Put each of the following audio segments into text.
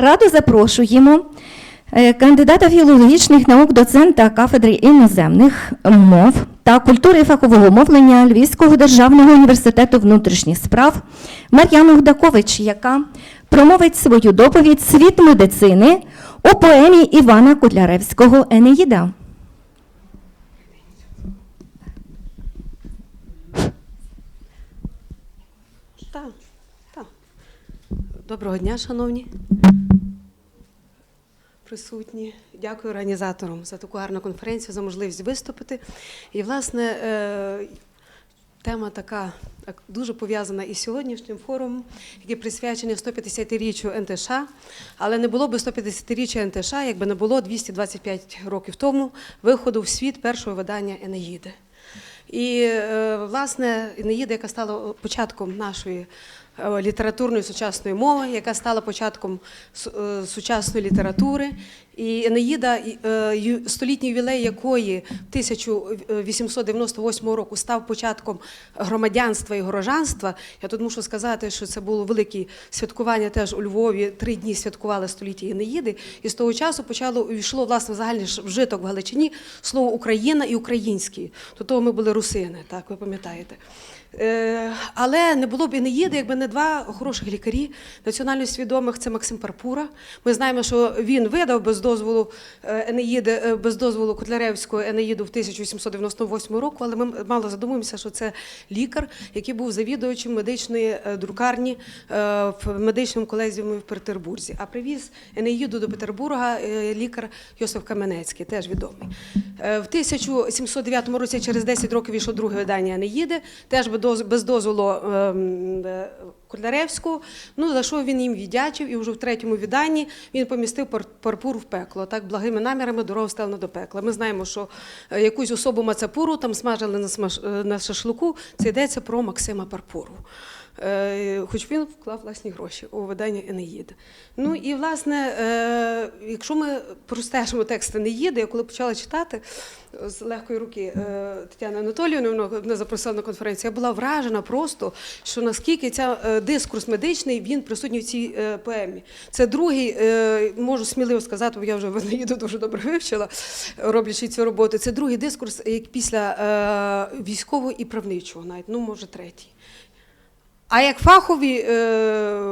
Раду запрошуємо е, кандидата філологічних наук, доцента кафедри іноземних мов та культури фахового мовлення Львівського державного університету внутрішніх справ Мар'яну Гдакович, яка промовить свою доповідь Світ медицини у поемі Івана Котляревського Енеїда. Доброго дня, шановні присутні. Дякую організаторам за таку гарну конференцію, за можливість виступити. І, власне, е, тема така дуже пов'язана із сьогоднішнім форумом, який присвячений 150-річчю НТШ. Але не було би 150-річчя НТШ, якби не було 225 років тому виходу в світ першого видання Енеїди. І е, власне Енеїда, яка стала початком нашої літературної сучасної мови, яка стала початком е, сучасної літератури. І Енеїда, і, е, столітній ювілей якої 1898 року став початком громадянства і горожанства. Я тут мушу сказати, що це було велике святкування теж у Львові. Три дні святкували століття Енеїди. І з того часу почало увійшло власне в загальний вжиток в Галичині слово Україна і український. До того ми були русини, так ви пам'ятаєте. Е, але не було б Енеїди, якби не два хороших лікарі, національно свідомих. Це Максим Парпура. Ми знаємо, що він видав без дозволу е, Енеїди, е, без дозволу Котляревського Енеїду в 1898 року. Але ми мало задумуємося, що це лікар, який був завідувачем медичної е, друкарні в медичному колезіумі в Петербурзі. А привіз Енеїду до Петербурга лікар Йосиф Каменецький, теж відомий. В 1709 році, через 10 років, вийшло друге видання Енеїди, теж без доз- без дозволу е, Ну, за що він їм віддячив, і вже в третьому відданні він помістив Пар- Парпур в пекло. Так, благими намірами дорога стала до пекла. Ми знаємо, що е, якусь особу Мацапуру там смажили на, е, на шашлику. Це йдеться про Максима Парпуру. Е, Хоч він вклав власні гроші у видання Енеїди. Ну і власне, е, якщо ми простежимо текст Енеїди, я коли почала читати з легкої руки е, Тетяна Анатоліївна вона запросила на конференцію, я була вражена просто, що наскільки ця дискурс медичний він присутній в цій поемі. Це другий, можу сміливо сказати, бо я вже в Енеїду дуже добре вивчила, роблячи цю роботу. Це другий дискурс як після військового і правничого, навіть ну може третій. А як фахові е,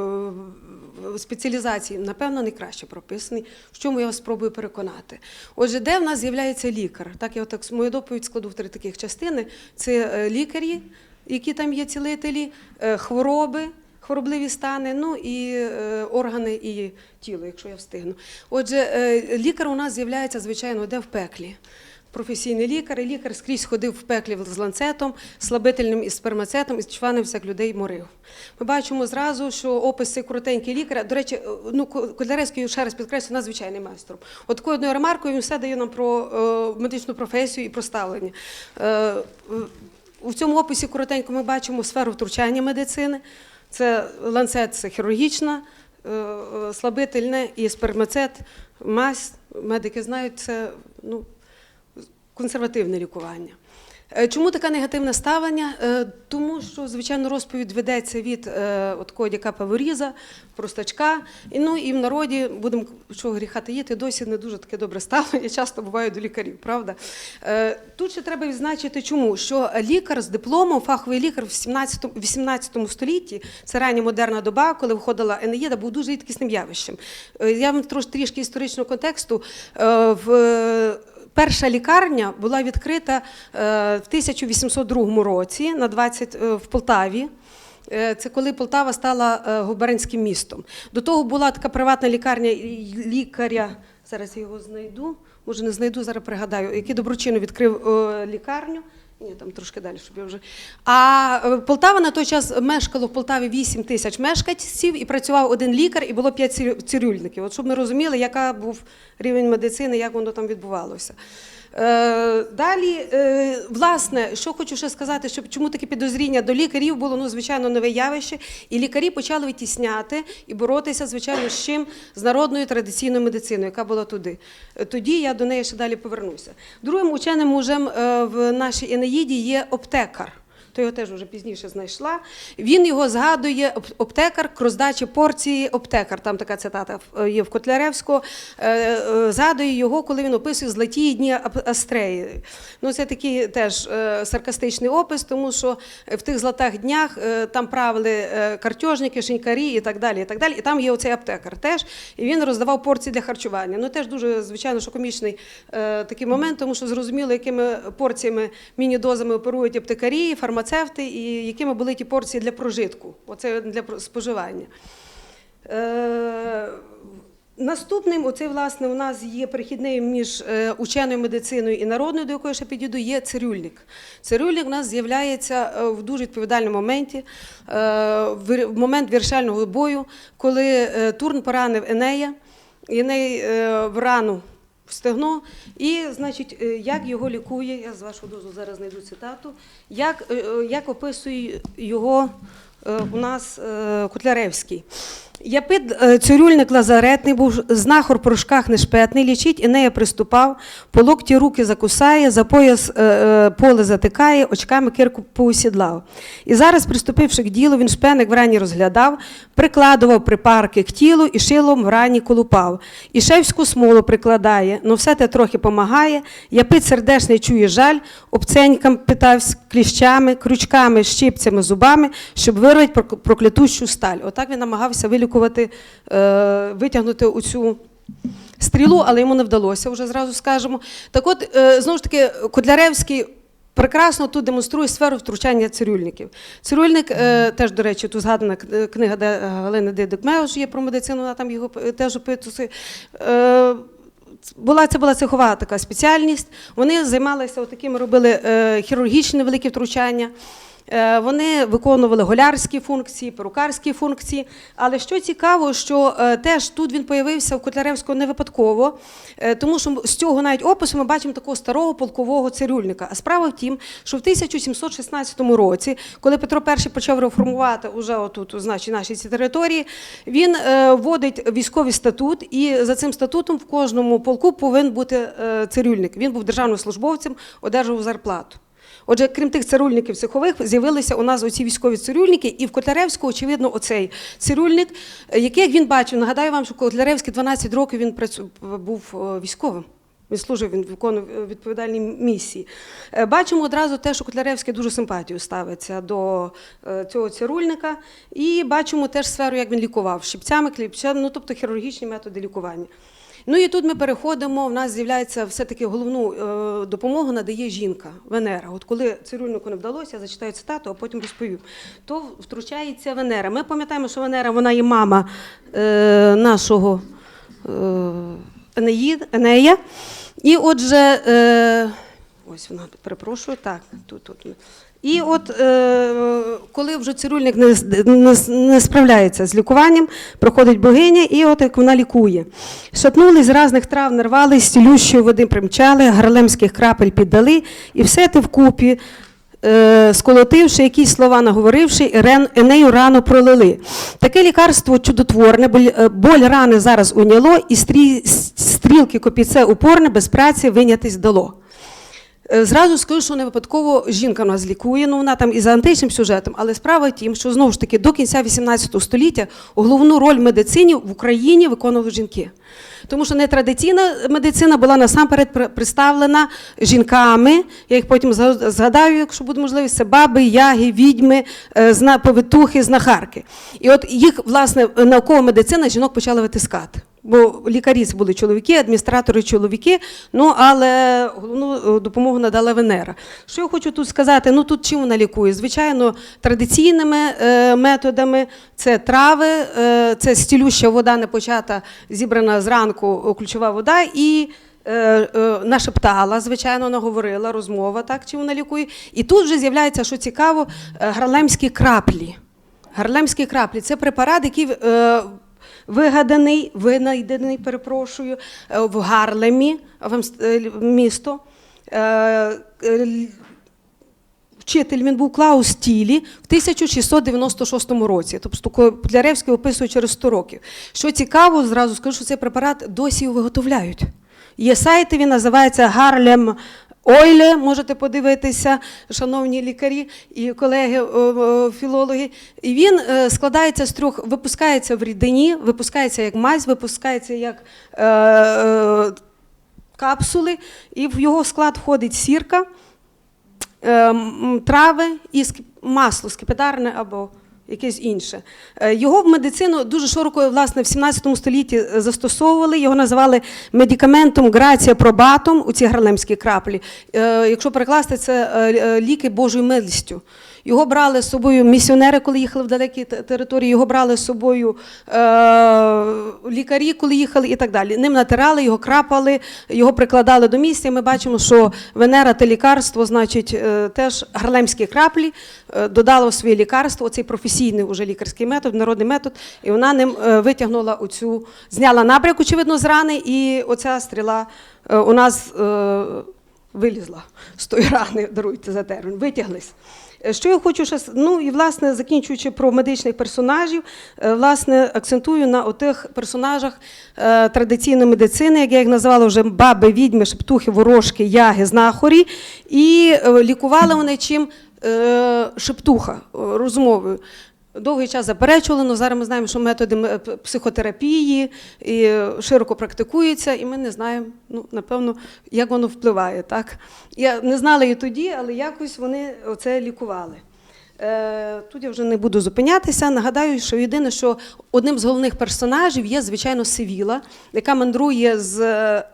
спеціалізації, напевно, не краще прописані, в чому я вас спробую переконати. Отже, де в нас з'являється лікар? Так, я так мою доповідь складу в три таких частини: це е, лікарі, які там є цілителі, е, хвороби. Хворобливі стани, ну і е, органи і тіло, якщо я встигну. Отже, е, лікар у нас з'являється, звичайно, де в пеклі. Професійний лікар, і лікар скрізь ходив в пеклі з ланцетом, слабительним і спермацетом, і чванився як людей морив. Ми бачимо зразу, що опис цей коротенький лікаря, до речі, ну Котляревський ще раз підкреслює, надзвичайний майстром. От такою одною ремаркою він все дає нам про е, медичну професію і про ставлення. Е, у цьому описі коротенько ми бачимо сферу втручання медицини. Це ланцет, це хірургічна, е, е, слабительне і спермацет, мазь. Медики знають це. Ну, консервативне лікування. Е, Чому таке негативне ставлення? Е, Тому що, звичайно, розповідь ведеться від е, от такого дяка Паворіза, простачка. І, ну, і в народі, будемо що гріха таїти, досі не дуже таке добре ставлення, часто буває до лікарів, правда? Тут ще треба відзначити, чому? Що лікар з дипломом, фаховий лікар в 17, 18 столітті, це рання модерна доба, коли виходила Енеїда, був дуже рідкісним явищем. Я вам трошки трішки історичного контексту. В Перша лікарня була відкрита е, в 1802 році на 20 е, в Полтаві. Е, Це коли Полтава стала губернським містом. До того була така приватна лікарня лікаря. Зараз я його знайду. Може, не знайду, зараз пригадаю, який доброчинно відкрив лікарню. Ні, там трошки далі, щоб я вже. А е, Полтава на той час мешкало в Полтаві 8 тисяч мешканців і працював один лікар, і було 5 цирюльників. От щоб ми розуміли, яка був рівень медицини, як воно там відбувалося. Е, далі, е, власне, що хочу ще сказати, що чому таке підозріння до лікарів було ну, звичайно нове явище, і лікарі почали витісняти і боротися, звичайно, з чим з народною традиційною медициною, яка була туди. Тоді я до неї ще далі повернуся. Другим ученим мужем в нашій Енеїді є аптекар. То його теж вже пізніше знайшла. Він його згадує аптекар роздачі порції аптекар. Там така цитата е, є в Котляревського. Е, е, Згадує його, коли він описує золоті дні Астреї. Ну, це такий теж саркастичний опис, тому що в тих золотих днях там правили картежники, шинькарі і так далі. І так далі. І там є оцей аптекар теж. І він роздавав порції для харчування. Ну теж дуже звичайно, що комічний такий момент, тому що зрозуміло, якими порціями, міні-дозами оперують аптекарі, фармацевти, і якими були ті порції для прожитку. Оце для споживання. Е, Наступним, оцей, власне, у нас є перехідний між е, ученою медициною і народною, до якої ще підійду, є цирюльник. Цирюльник у нас з'являється е, в дуже відповідальному моменті, е, в момент вирішального бою, коли Турн поранив Енея, Еней в рану в стегно, і, значить, е, як його лікує, я з вашого дозу зараз знайду цитату, як, е, е, як описує його у нас Кутляревський. Япид е, цирюльник лазаретний був, знахор по рожках нешпетний, лічить Інея приступав, по локті руки закусає, за пояс е, е, поле затикає, очками кирку поусідлав. І зараз, приступивши к ділу, він шпеник врані розглядав, прикладував припарки к тілу і шилом врані колупав. І шевську смолу прикладає, но все те трохи помагає. Япид сердешний чує жаль, обценькам питавсь кліщами, крючками, щипцями, зубами, щоб вирвати прок- проклятущу сталь. Отак він намагався вилікувати, е, витягнути оцю стрілу, але йому не вдалося, вже зразу скажемо. Так от, е, знову ж таки, Котляревський прекрасно тут демонструє сферу втручання цирюльників. Цирюльник, е, теж, до речі, тут згадана книга Галини Дидик-Меош є про медицину, вона там його теж опитує. Була, це була цехова така спеціальність. Вони займалися такими, робили хірургічні великі втручання. Е, Вони виконували голярські функції, перукарські функції. Але що цікаво, що е, теж тут він появився в Котляревського не випадково, е, тому що з цього навіть опису ми бачимо такого старого полкового цирюльника. А справа в тім, що в 1716 році, коли Петро І почав реформувати уже отут, значить, наші ці території, він вводить військовий статут, і за цим статутом в кожному полку повинен бути цирюльник. Він був державним службовцем, одержував зарплату. Отже, крім тих цирюльників цехових, з'явилися у нас оці військові цирюльники, і в Котляревського, очевидно, оцей цирюльник, е, який як він бачив, нагадаю вам, що Котляревський 12 років він був е, військовим. Він служив, він виконував е, відповідальні місії. Бачимо одразу те, що Котляревський дуже симпатію ставиться до цього цирюльника, і бачимо теж сферу, як він лікував щипцями, кліпцями, ну тобто хірургічні методи лікування. Ну і тут ми переходимо. В нас з'являється все-таки головну е, допомогу надає жінка Венера. От коли цирюльнику не вдалося, я зачитаю цитату, а потім розповім. То втручається Венера. Ми пам'ятаємо, що Венера вона є мама е, нашого е, Енеїд, Енея. І отже, е, ось вона перепрошую, так, тут, тут. І от е, коли вже цирюльник не, не, не справляється з лікуванням, проходить богиня, і от як вона лікує. Шатнули з різних трав, нарвали, з цілющої води примчали, гарлемських крапель піддали, і все те вкупі, е, сколотивши, якісь слова наговоривши, Ірен- Енею рану пролили. Таке лікарство чудотворне, боль, е, рани зараз уняло, і стрі, стрілки копійце упорне без праці винятись дало. Е, Зразу скажу, що не випадково жінка нас лікує, ну вона там і за античним сюжетом, але справа в тім, що знову ж таки до кінця 18 століття головну роль в медицині в Україні виконували жінки. Тому що нетрадиційна медицина була насамперед представлена жінками. Я їх потім зга- згадаю, якщо буде можливість, це баби, яги, відьми, е, повитухи, знахарки. І от їх, власне, наукова медицина жінок почала витискати. Бо лікарі були чоловіки, адміністратори чоловіки, ну але головну е, допомогу надала Венера. Що я хочу тут сказати? Ну тут чим вона лікує? Звичайно, традиційними е, методами це трави, е, це стілюща вода непочата, зібрана зранку е, ключова вода і. е, Нашептала, звичайно, вона говорила, розмова, так, чи вона лікує. І тут вже з'являється, що цікаво, гарлемські краплі. Гарлемські краплі це препарат, який вигаданий, винайдений, перепрошую, е, в Гарлемі, в е, місто. Е, Вчитель він був Клаус Тілі в 1696 році. Тобто Котляревський описує через 100 років. Що цікаво, зразу скажу, що цей препарат досі його виготовляють. Є сайти, він називається Harlem Ойле, можете подивитися, шановні лікарі і колеги о, о, філологи. І він е, складається з трьох: випускається в рідині, випускається як мазь, випускається як е, е, капсули, і в його склад входить сірка, е, трави і масло скипідарне або якесь інше. Е, Його в медицину дуже широко власне в 17 столітті е, застосовували. Його називали медикаментом грація пробатом, у ці гарлемські краплі. Е, Якщо перекласти, це ліки Божою милістю. Його брали з собою місіонери, коли їхали в далекі те- території, його брали з собою е, лікарі, коли їхали і так далі. Ним натирали, його крапали, його прикладали до місця. Ми бачимо, що Венера те лікарство, значить, е, теж гарлемські краплі е, додала у своє лікарство, оцей професійний уже лікарський метод, народний метод, і вона ним е, витягнула оцю, зняла набряк, очевидно, з рани, і оця стріла е, у нас е, вилізла з тої рани, даруйте за термін, витяглись. Е, Що я хочу ще, ну і власне закінчуючи про медичних персонажів, е, власне акцентую на отих персонажах е, традиційної медицини, як я їх називала вже баби, відьми, шептухи, ворожки, яги, знахорі. І лікували вони чим шептуха розмовою. Довгий час заперечували, але зараз ми знаємо, що методи м- психотерапії і е, широко практикуються, і ми не знаємо, ну, напевно, як воно впливає. Так? Я не знала і тоді, але якось вони це лікували. Е, Тут я вже не буду зупинятися. Нагадаю, що єдине, що одним з головних персонажів є, звичайно, Севіла, яка мандрує з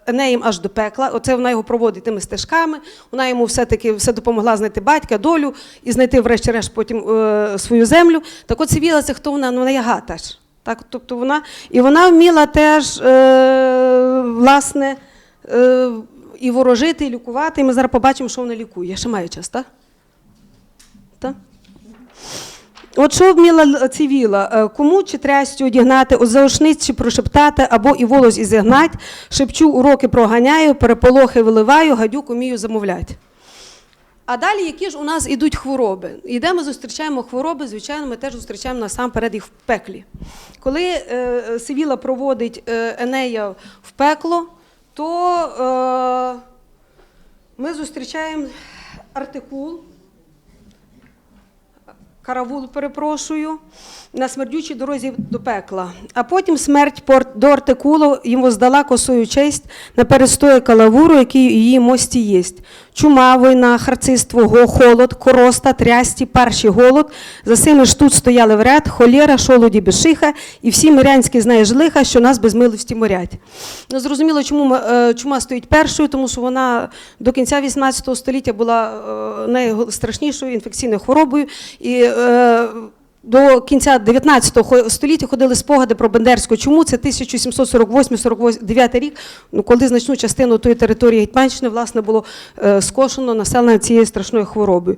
Енеєм аж до пекла. Оце вона його проводить тими стежками. Вона йому все-таки все допомогла знайти батька, долю і знайти, врешті-решт, потім е, свою землю. Так от Севіла це хто вона? Ну, вона є гаташ. Так, тобто вона, і вона вміла теж, е, власне, е, і ворожити, і лікувати. І ми зараз побачимо, що вона лікує. Я ще маю час, так? Так? От що вміла цивіла? Е, Кому чи трястю одігнати, от заушниць чи прошептати, або і волос і шепчу, уроки проганяю, переполохи виливаю, гадюк умію замовлять. А далі, які ж у нас ідуть хвороби? І де ми зустрічаємо хвороби, звичайно, ми теж зустрічаємо насамперед їх в пеклі. Коли е, Сивіла проводить е, Енея в пекло, то е, ми зустрічаємо артикул, каравул, перепрошую, на смердючій дорозі до пекла. А потім смерть до артикулу йому здала косою честь на перестої калавуру, який у її мості єсть. Чума, війна, харциство, го- холод, короста, трясті, перший голод. За сими ж тут стояли в ряд, холєра, шолоді, бешиха, і всі мирянські знаєш лиха, що нас без милості морять. Ну, зрозуміло, чому е, чума стоїть першою, тому що вона до кінця 18 століття була е, найстрашнішою інфекційною хворобою. І е, до кінця 19 століття ходили спогади про Бендерську чуму. Це 1748-49 рік, ну, коли значну частину тої території Гетьманщини власне було е, скошено населення цією страшною хворобою.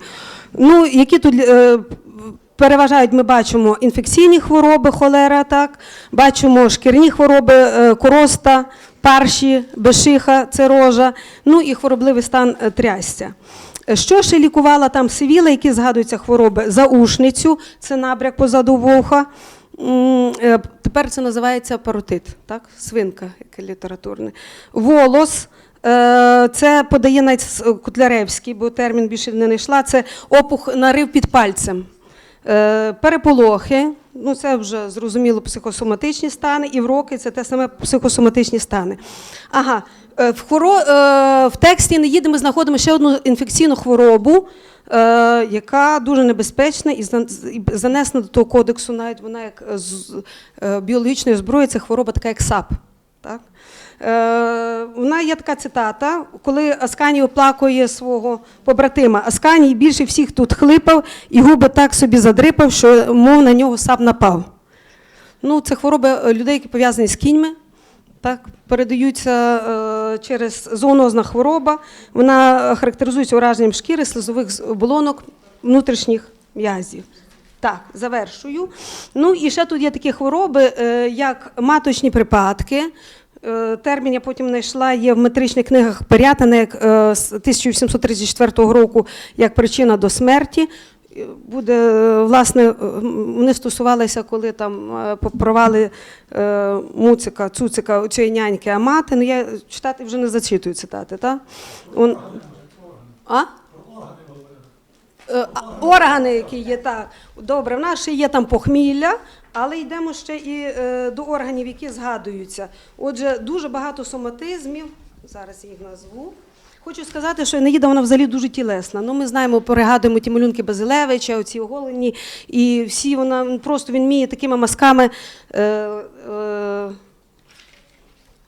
Ну, які тут е, переважають, ми бачимо інфекційні хвороби, холера, так, бачимо шкірні хвороби, е, короста, парші, бешиха, це рожа, ну і хворобливий стан трясця. Е, Що ще лікувала там сивіла, які згадуються хвороби? Заушницю, це набряк позаду вуха. Е, Тепер це називається паротит, так? свинка, яке літературне. Волос. е, Це подає навіть Кутляревський, бо термін більше не знайшла. Це опух нарив під пальцем. Е, Переполохи, ну це вже зрозуміло психосоматичні стани, і вроки це те саме психосоматичні стани. Ага, е, в, хоро, е, в тексті «Неїди» ми знаходимо ще одну інфекційну хворобу, яка дуже небезпечна і занесена до того кодексу, навіть вона як з біологічної зброї, це хвороба така, як САП. Так? Е, вона є така цитата, коли Асканій оплакує свого побратима. Асканій більше всіх тут хлипав і губи так собі задрипав, що мов на нього сап напав. Ну, це хвороби е, людей, які пов'язані з кіньми. Так, передаються е, через зоонозна хвороба. Вона характеризується ураженням шкіри, слизових оболонок, внутрішніх м'язів. Так, завершую. Ну і ще тут є такі хвороби, е, як маточні припадки. Е, Термін я потім знайшла, є в метричних книгах Перятина як е, з 1734 року як причина до смерті. Е, Буде, власне, вони стосувалися, коли там попровали муцика, цуцика цієї няньки Амати. Ну я читати вже не зачитую цитати, так? Он, А? Е, Органи, які є так. Добре, в нас ще є там похмілля, але йдемо ще і е, до органів, які згадуються. Отже, дуже багато соматизмів. Зараз їх назву. Хочу сказати, що Енеїда вона взагалі дуже тілесна. Ну, ми знаємо, перегадуємо ті малюнки Базилевича, оці оголені, і всі вона просто він вміє такими мазками. Е, е,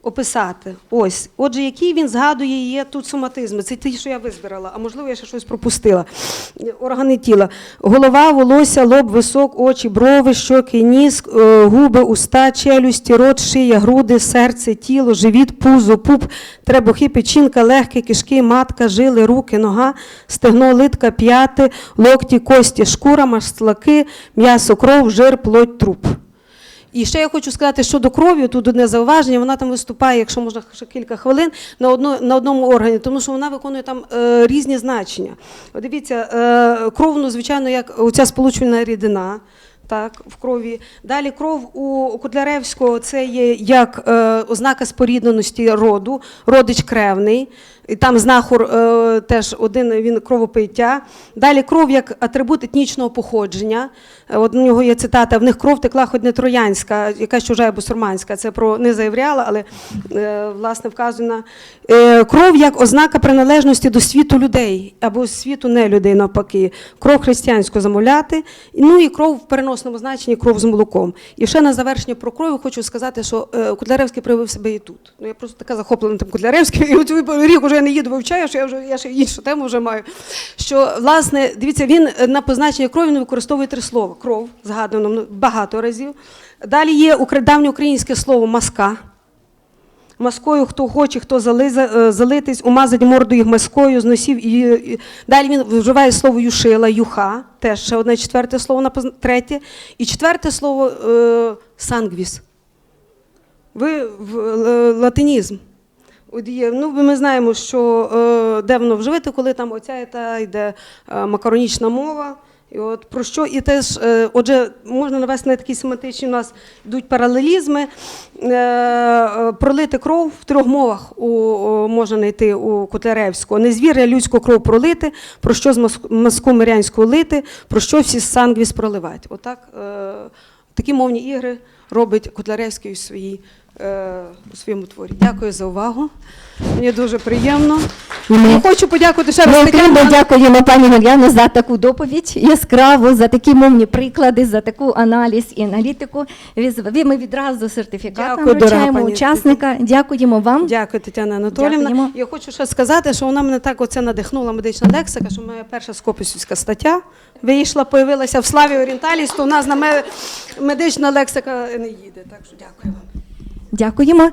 описати. Ось. Отже, який він згадує є тут соматизми. Це ті, що я визбирала, а можливо, я ще щось пропустила. Органи тіла. Голова, волосся, лоб, висок, очі, брови, щоки, ніс, е, губи, уста, челюсті, рот, шия, груди, серце, тіло, живіт, пузо, пуп, требухи, печінка, легкі, кишки, матка, жили, руки, нога, стегно, литка, п'яти, локті, кості, шкура, маслаки, м'ясо, кров, жир, плоть, труп. І ще я хочу сказати щодо крові, тут одне зауваження, вона там виступає, якщо можна ще кілька хвилин, на, одно, на одному органі, тому що вона виконує там е, різні значення. От дивіться, е, кров, звичайно, як оця сполучувальна рідина. Так, в крові. Далі кров у Котляревського це є як е, ознака спорідненості роду, родич кревний. І там знахор е, теж один він кровопиття. Далі кров як атрибут етнічного походження. Е, От у нього є цитата: в них кров текла хоч не троянська, якась чужа бусурманська. Це про не заявляла, але е, власне вказана. Е, кров як ознака приналежності до світу людей або світу не людей, навпаки. Кров християнську замовляти. Ну і кров в переносному значенні кров з молоком. І ще на завершення про кров хочу сказати, що е, Котляревський проявив себе і тут. Ну я просто така захоплена тим Котляревським. І от рік уже я не їду вивчаю, що я вже я ще іншу тему вже маю. Що власне, дивіться, він е, на позначення крові не використовує три слова: кров згадано багато разів. Далі є давнє українське слово маска. Маскою, хто хоче, хто е, залитись, умазать морду їх маскою, з носів. І. Далі він вживає слово юшила, юха, теж ще одне четверте слово, на третє. І четверте слово е, сангвіс. Ви в е, латинізм. Ну, ми знаємо, що е, де воно вживати, коли там оця та йде е, макаронічна мова. І от про що і теж, е, отже, можна навести на такі семантичні у нас йдуть паралелізми. Е, е, пролити кров в трьох мовах у, о, можна знайти у Котляревського. Незвіря людську кров пролити, про що з мас- маску мирянську лити, про що всі сангвіс проливати. Отак е, такі мовні ігри робить Котляревський у, своїй, у своєму творі. Дякую за увагу. Мені дуже приємно. Ми- Я хочу подякувати ще раз Ми окремо дякуємо пані Мар'яно за таку доповідь яскраву, за такі мовні приклади, за таку аналіз і аналітику. Ми відразу сертифікат Дякую, дорога вручаємо пані учасника. Дякуємо вам. Дякую, Тетяна Анатоліївна. Дякуємо. Я хочу ще сказати, що вона мене так оце надихнула медична лексика, що моя перша скописівська стаття вийшла, появилася в славі орієнталіст, то у нас на ме- медична лексика не їде. Так що дякую вам. Дякуємо.